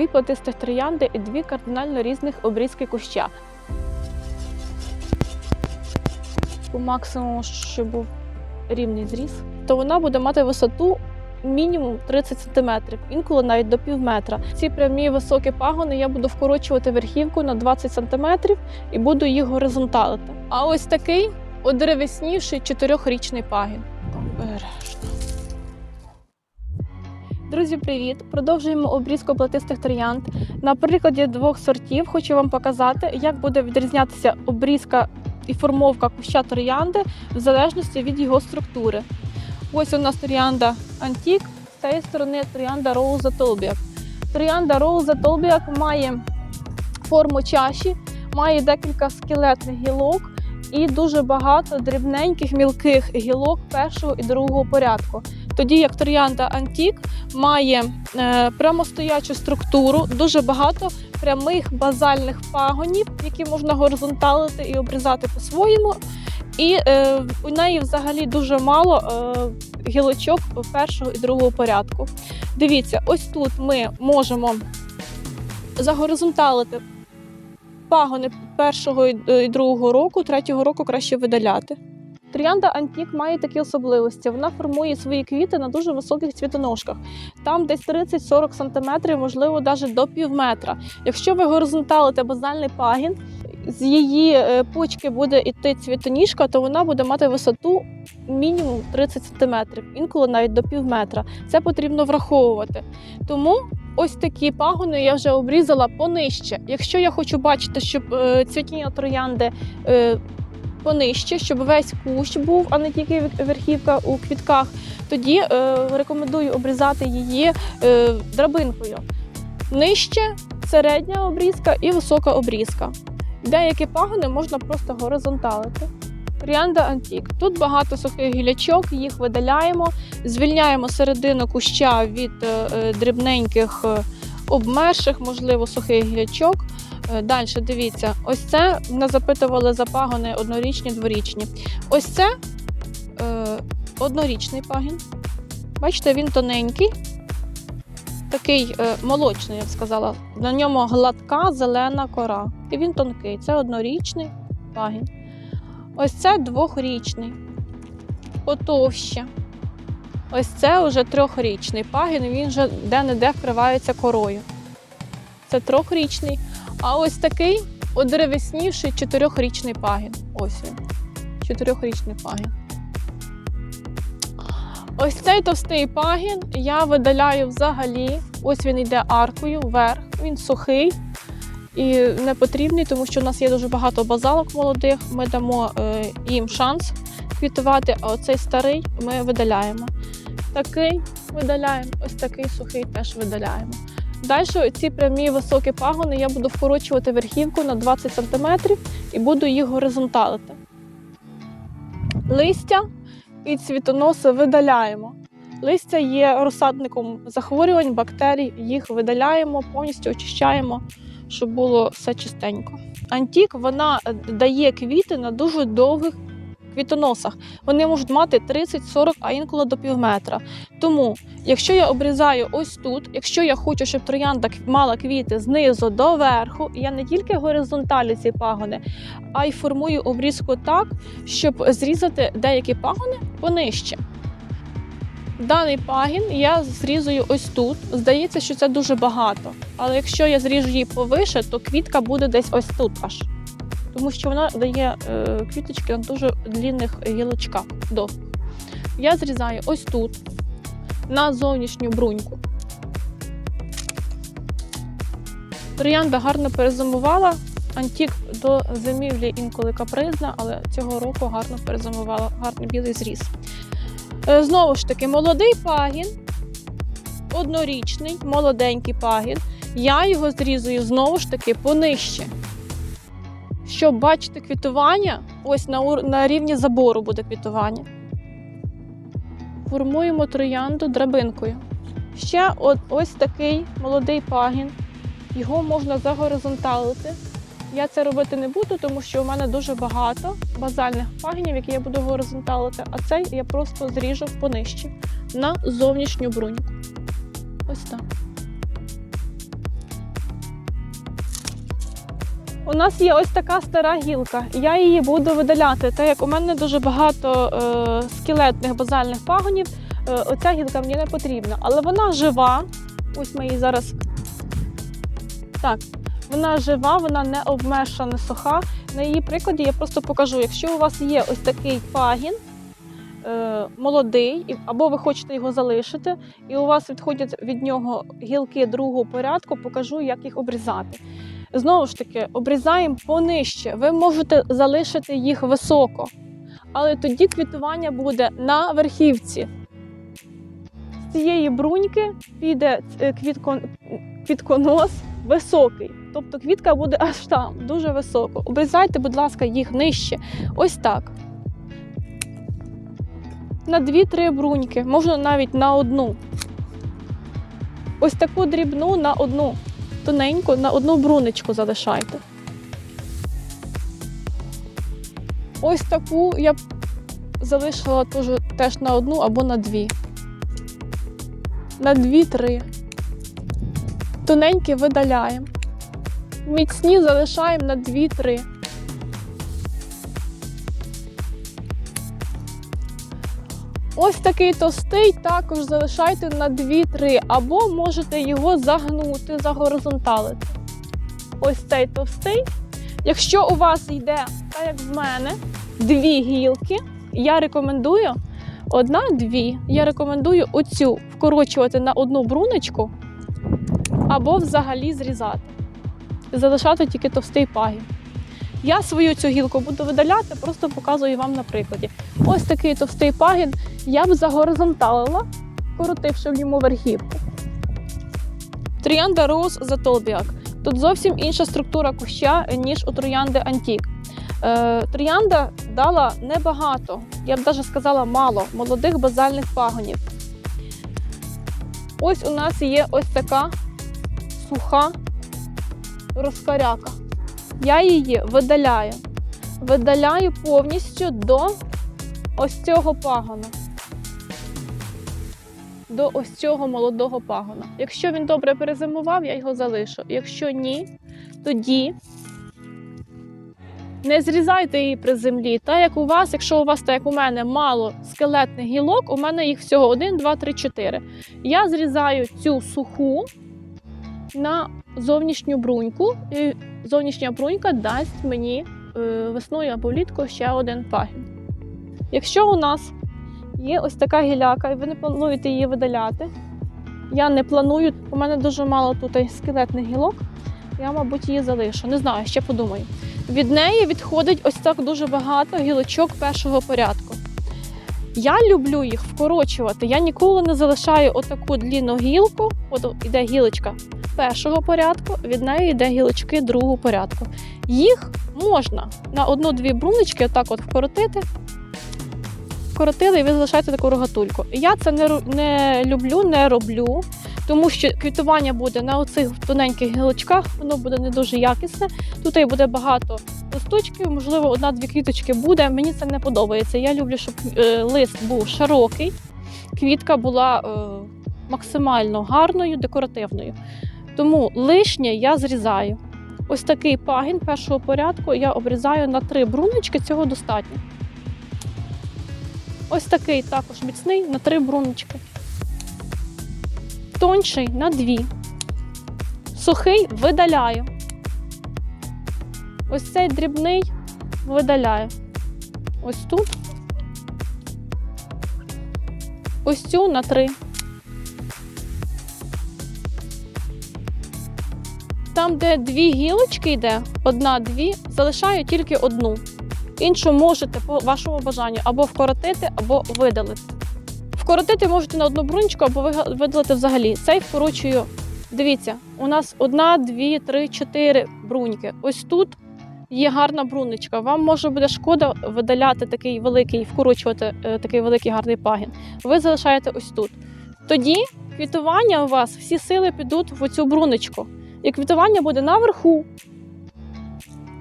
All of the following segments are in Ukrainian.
дві платистих троянди і дві кардинально різних обрізки куща. По максимуму, щоб був рівний зріз, то вона буде мати висоту мінімум 30 см, інколи навіть до пів метра. Ці прямі високі пагони я буду вкорочувати верхівку на 20 см і буду їх горизонталити. А ось такий одеревеснівший чотирьохрічний пагін. Обережно. Друзі, привіт! Продовжуємо обрізку платистих троянд. На прикладі двох сортів хочу вам показати, як буде відрізнятися обрізка і формовка куща троянди в залежності від його структури. Ось у нас троянда Антік, з цієї сторони троянда Роуза Толбіак. Троянда Роуза Толбіак має форму чаші, має декілька скелетних гілок і дуже багато дрібненьких мілких гілок першого і другого порядку. Тоді як троянда Антік має е, прямостоячу структуру, дуже багато прямих базальних пагонів, які можна горизонталити і обрізати по-своєму. І е, у неї взагалі дуже мало е, гілочок першого і другого порядку. Дивіться, ось тут ми можемо загоризонталити пагони першого і і другого року, третього року краще видаляти. Троянда Антік має такі особливості. Вона формує свої квіти на дуже високих цвітоножках. Там десь 30-40 см, можливо, навіть до пів метра. Якщо ви горизонталите базальний пагін, з її е, почки буде йти цвітоніжка, то вона буде мати висоту мінімум 30 см, інколи навіть до пів метра. Це потрібно враховувати. Тому ось такі пагони я вже обрізала понижче. Якщо я хочу бачити, щоб е, цвітіння троянди е, понижче, щоб весь кущ був, а не тільки верхівка у квітках, тоді е, рекомендую обрізати її е, драбинкою. Нижче середня обрізка і висока обрізка. Деякі пагони можна просто горизонталити. Тріанда Антік. Тут багато сухих гілячок, їх видаляємо, звільняємо середину куща від е, е, дрібненьких е, обмерших, можливо, сухих гілячок. Далі дивіться, ось це мене запитували за пагони однорічні, дворічні. Ось це е, однорічний пагін. Бачите, він тоненький, такий е, молочний, я б сказала. На ньому гладка зелена кора. І він тонкий. Це однорічний пагін. Ось це двохрічний, потовще. Ось це вже трьохрічний пагін, він вже де-не-де вкривається корою. Це трьохрічний. А ось такий одеревеснівший чотирьохрічний пагін. Ось він. Чотирьохрічний пагін. Ось цей товстий пагін я видаляю взагалі. Ось він йде аркою вверх, він сухий і не потрібний, тому що у нас є дуже багато базалок молодих. Ми дамо е, їм шанс квітувати, а оцей старий ми видаляємо. Такий видаляємо, ось такий сухий теж видаляємо. Далі ці прямі високі пагони я буду вкорочувати верхівку на 20 см і буду їх горизонталити. Листя і цвітоноси видаляємо. Листя є розсадником захворювань, бактерій, їх видаляємо, повністю очищаємо, щоб було все чистенько. Антік вона дає квіти на дуже довгих квітоносах. Вони можуть мати 30-40, а інколи до пів метра. Тому, якщо я обрізаю ось тут, якщо я хочу, щоб троянда мала квіти знизу до верху, я не тільки горизонталі ці пагони, а й формую обрізку так, щоб зрізати деякі пагони понижче. Даний пагін я зрізую ось тут. Здається, що це дуже багато. Але якщо я зріжу її повише, то квітка буде десь ось тут аж. Тому що вона дає е, квіточки на дуже длінних гілочках довгих. Я зрізаю ось тут, на зовнішню бруньку. Троянда гарно перезимувала. Антік до зимівлі інколи капризна, але цього року гарно перезимувала, гарний білий зріз. Е, Знову ж таки, молодий пагін, однорічний, молоденький пагін. Я його зрізую знову ж таки понижче. Щоб бачити квітування, ось на, на рівні забору буде квітування. Формуємо троянду драбинкою. Ще от, ось такий молодий пагін. Його можна загоризонталити. Я це робити не буду, тому що у мене дуже багато базальних пагінів, які я буду горизонталити, а цей я просто зріжу понижче на зовнішню бруньку. Ось так. У нас є ось така стара гілка. Я її буду видаляти, так як у мене дуже багато е, скелетних базальних пагонів. Е, оця гілка мені не потрібна, але вона жива. Ось ми її зараз. Так, вона жива, вона не обмерша, не суха. На її прикладі я просто покажу, якщо у вас є ось такий пагін, е, молодий, або ви хочете його залишити, і у вас відходять від нього гілки другого порядку, покажу, як їх обрізати. Знову ж таки, обрізаємо понижче. Ви можете залишити їх високо, але тоді квітування буде на верхівці. З цієї бруньки піде е, квітко, квітконос високий. Тобто квітка буде аж там, дуже високо. Обрізайте, будь ласка, їх нижче. Ось так. На 2-3 бруньки, можна навіть на одну. Ось таку дрібну на одну тоненьку на одну брунечку залишайте. Ось таку я залишила теж, теж на одну або на дві. На дві-три. Тоненькі видаляємо. Міцні залишаємо на дві-три. Ось такий товстий також залишайте на 2-3, або можете його загнути, загоризонталити. Ось цей товстий. Якщо у вас йде, так як в мене, дві гілки, я рекомендую одна-дві. Я рекомендую оцю вкорочувати на одну бруночку, або взагалі зрізати. Залишати тільки товстий пагін. Я свою цю гілку буду видаляти, просто показую вам на прикладі. Ось такий товстий пагін я б загоризонталила, коротивши в ньому верхівку. Троянда Роуз Затолбіак. Тут зовсім інша структура куща, ніж у троянди Антік. Е, троянда дала небагато, я б навіть сказала мало молодих базальних пагонів. Ось у нас є ось така суха розкаряка. Я її видаляю. Видаляю повністю до ось цього пагона. До ось цього молодого пагона. Якщо він добре перезимував, я його залишу. Якщо ні, тоді не зрізайте її при землі. Так як у вас, якщо у вас, так як у мене, мало скелетних гілок, у мене їх всього 1, 2, 3, 4. Я зрізаю цю суху на зовнішню бруньку, зовнішня брунька дасть мені е, весною або влітку ще один пагін. Якщо у нас є ось така гіляка, і ви не плануєте її видаляти, я не планую, у мене дуже мало тут скелетних гілок, я, мабуть, її залишу. Не знаю, ще подумаю. Від неї відходить ось так дуже багато гілочок першого порядку. Я люблю їх вкорочувати. Я ніколи не залишаю отаку длінну гілку, от іде гілочка першого порядку, від неї йде гілочки другого порядку. Їх можна на одну-дві бруночки отак от вкоротити. Вкоротили і ви залишаєте таку рогатульку. Я це не, не люблю, не роблю, тому що квітування буде на оцих тоненьких гілочках, воно буде не дуже якісне. Тут і буде багато листочків, можливо, одна-дві квіточки буде. Мені це не подобається. Я люблю, щоб е, лист був широкий, квітка була е, максимально гарною, декоративною. Тому лишнє я зрізаю. Ось такий пагін першого порядку я обрізаю на три бруночки, цього достатньо. Ось такий також міцний на три бруночки. Тонший на дві. Сухий видаляю. Ось цей дрібний видаляю. Ось тут. Ось цю на три. Там, де дві гілочки йде, одна-дві, залишаю тільки одну. Іншу можете по вашому бажанню або вкоротити, або видалити. Вкоротити можете на одну брунечку або видалити взагалі. Цей вкорочую. Дивіться, у нас одна, дві, три, чотири бруньки. Ось тут є гарна брунечка. Вам може буде шкода видаляти такий великий, вкорочувати е, такий великий гарний пагін. Ви залишаєте ось тут. Тоді квітування у вас всі сили підуть в оцю брунечку. І квітування буде наверху,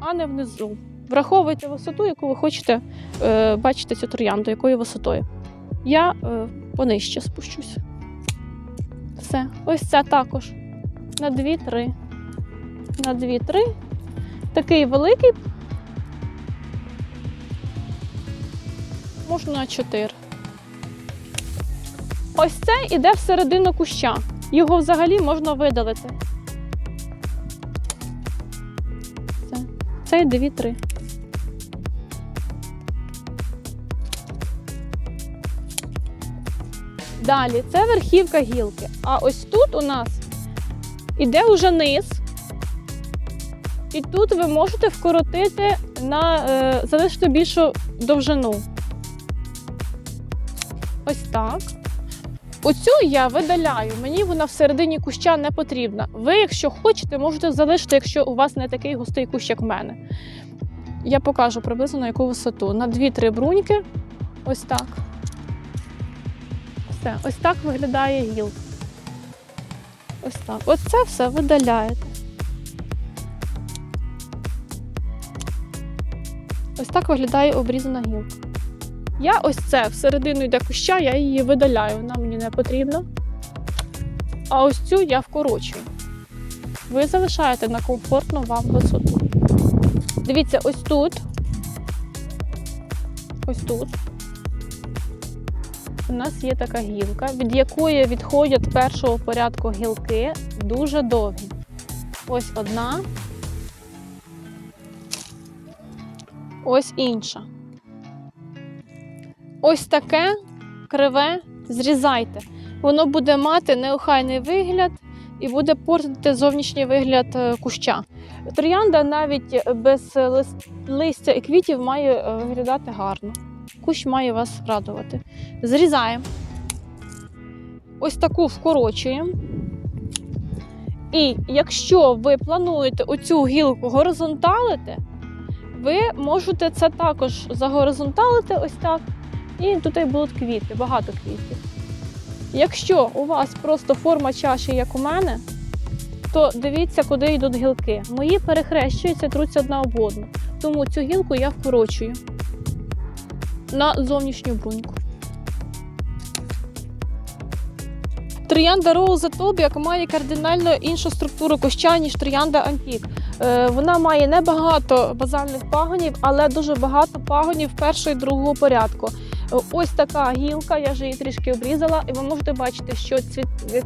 а не внизу. Враховуйте висоту, яку ви хочете е, бачити цю троянду, якою висотою. Я е, понижче спущусь. Все. Ось це також. На 2-3. На 2-3. такий великий. Можна на 4. Ось це іде всередину куща. Його взагалі можна видалити. Це, це йде 2-3. Далі це верхівка гілки. А ось тут у нас іде уже низ. І тут ви можете вкоротити на е, залишити більшу довжину. Ось так. Оцю я видаляю, мені вона всередині куща не потрібна. Ви, якщо хочете, можете залишити, якщо у вас не такий густий кущ, як в мене. Я покажу приблизно на яку висоту. На 2-3 бруньки. Ось так. Все, ось так виглядає гілка. Ось так. Оце все видаляєте. Ось так виглядає обрізана гілка. Я ось це всередину йде куща, я її видаляю, вона мені не потрібна. А ось цю я вкорочую. Ви залишаєте на комфортну вам висоту. Дивіться, ось тут. Ось тут. У нас є така гілка, від якої відходять першого порядку гілки дуже довгі. Ось одна. Ось інша. Ось таке криве зрізайте. Воно буде мати неохайний вигляд і буде портити зовнішній вигляд е, куща. Троянда навіть без лис- листя і квітів має е, виглядати гарно. Кущ має вас радувати. Зрізаємо. Ось таку вкорочуємо. І якщо ви плануєте оцю гілку горизонталити, ви можете це також загоризонталити ось так. І тут будуть квіти, багато квітів. Якщо у вас просто форма чаші, як у мене, то дивіться, куди йдуть гілки. Мої перехрещуються, труться одна об одну. Тому цю гілку я вкорочую на зовнішню бруньку. Троянда Роуза Тобіак має кардинально іншу структуру куща, ніж троянда Антік. Е, Вона має небагато базальних пагонів, але дуже багато пагонів першого і другого порядку. Е, Ось така гілка, я вже її трішки обрізала, і ви можете бачити, що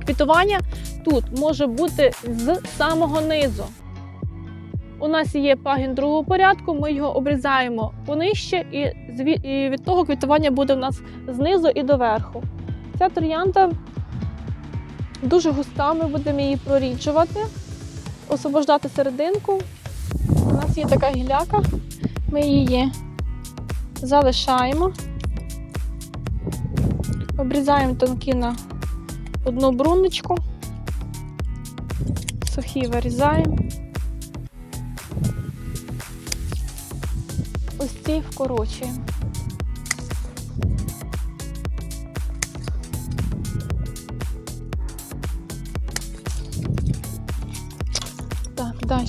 квітування тут може бути з самого низу. У нас є пагін другого порядку, ми його обрізаємо понижче, і, від того квітування буде у нас знизу і доверху. Ця троянда дуже густа, ми будемо її проріджувати, освобождати серединку. У нас є така гіляка, ми її залишаємо, обрізаємо тонкі на одну бруночку, сухі вирізаємо. Ці вкорочуємо. Так, далі.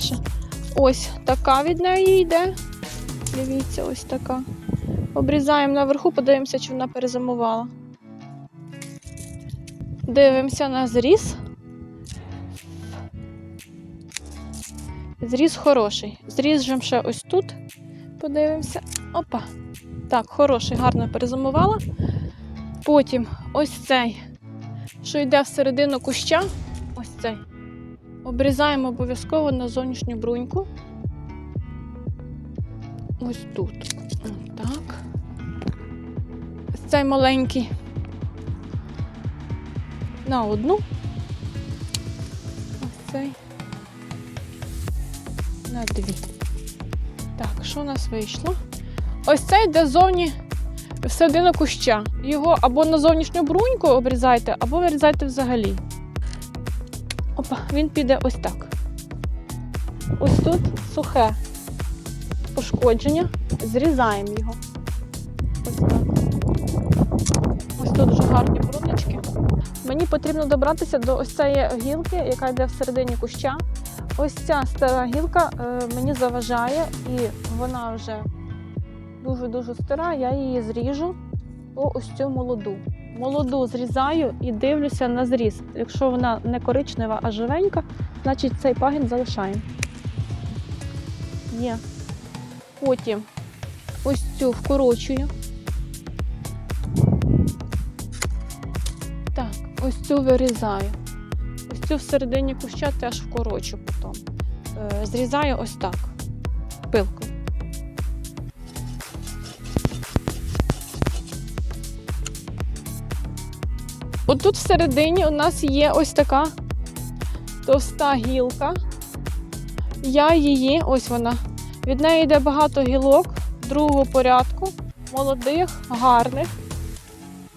Ось така від неї йде. Дивіться, ось така. Обрізаємо наверху, подивимося, чи вона перезимувала. Дивимося на зріз. Зріз хороший. Зріжемо ще ось тут. Подивимося. Опа. Так, хороший, гарно перезимувала. Потім ось цей, що йде всередину куща. Ось цей. Обрізаємо обов'язково на зовнішню бруньку. Ось тут. Так. Ось цей маленький. На одну. Ось цей. На дві. Так, що у нас вийшло? Ось цей йде зовні всередину куща. Його або на зовнішню бруньку обрізайте, або вирізайте взагалі. Опа, він піде ось так. Ось тут сухе пошкодження. Зрізаємо його. Ось так. Ось тут вже гарні бруночки. Мені потрібно добратися до ось цієї гілки, яка йде всередині куща. Ось ця стара гілка е, мені заважає, і вона вже дуже-дуже стара. Я її зріжу по ось цю молоду. Молоду зрізаю і дивлюся на зріз. Якщо вона не коричнева, а живенька, значить цей пагін залишаємо. Є. Потім ось цю вкорочую. Так, ось цю вирізаю. Цю всередині куща теж вкорочу потім. Е, зрізаю ось так, пилкою. Отут всередині у нас є ось така товста гілка. Я її, ось вона. Від неї йде багато гілок другого порядку, молодих, гарних.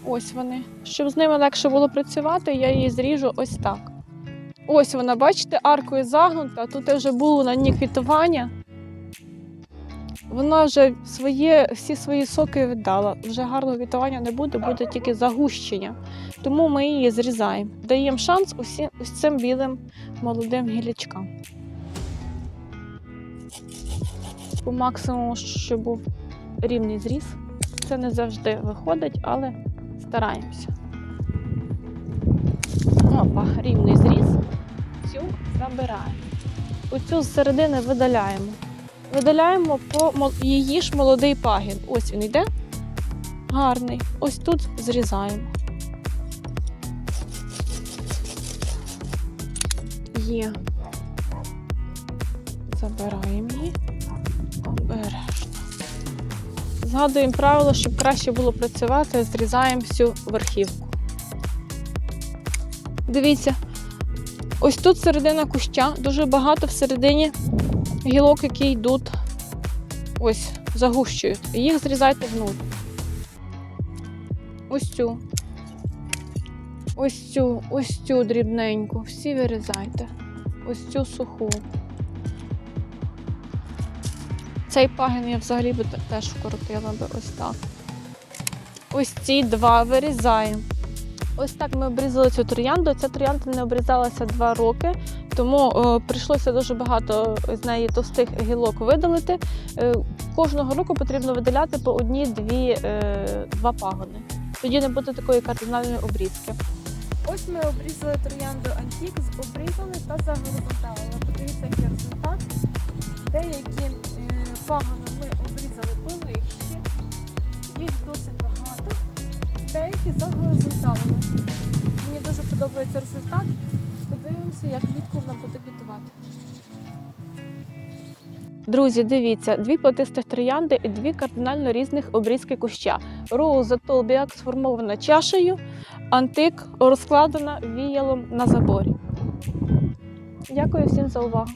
Ось вони. Щоб з ними легше було працювати, я її зріжу ось так. Ось вона, бачите, аркою загнута. Тут вже було на ній квітування. Вона вже своє, всі свої соки віддала. Вже гарного квітування не буде, буде тільки загущення. Тому ми її зрізаємо. Даємо шанс усі, ось цим білим молодим гілячкам. По максимуму, щоб був рівний зріз. Це не завжди виходить, але стараємося. Опа, рівний зріз. Цю забираємо. Оцю з середини видаляємо. Видаляємо по її ж молодий пагін. Ось він йде. Гарний. Ось тут зрізаємо. Є. Забираємо її. Обережно. Згадуємо правило, щоб краще було працювати, зрізаємо всю верхівку. Дивіться, ось тут середина куща, дуже багато всередині гілок, які йдуть, ось, загущують. Їх зрізайте внутрь. Ось цю. Ось цю, ось цю дрібненьку. Всі вирізайте. Ось цю суху. Цей пагін я взагалі би теж вкоротила би ось так. Ось ці два вирізаємо. Ось так ми обрізали цю троянду. Ця троянда не обрізалася два роки, тому е, прийшлося дуже багато з неї товстих гілок видалити. Е, кожного року потрібно видаляти по одні-дві е, два пагони. Тоді не буде такої кардинальної обрізки. Ось ми обрізали троянду антік, обрізали та загоризонталили. Подивіться, який результат. Деякі пагони ми обрізали ближче, їх досить багато. Деякі загоризонталили. Мені дуже подобається результат. Подивимося, як влітку вона буде квітувати. Друзі, дивіться, дві платистих троянди і дві кардинально різних обрізки куща. Роуза Толбіак сформована чашею, антик розкладена віялом на заборі. Дякую всім за увагу.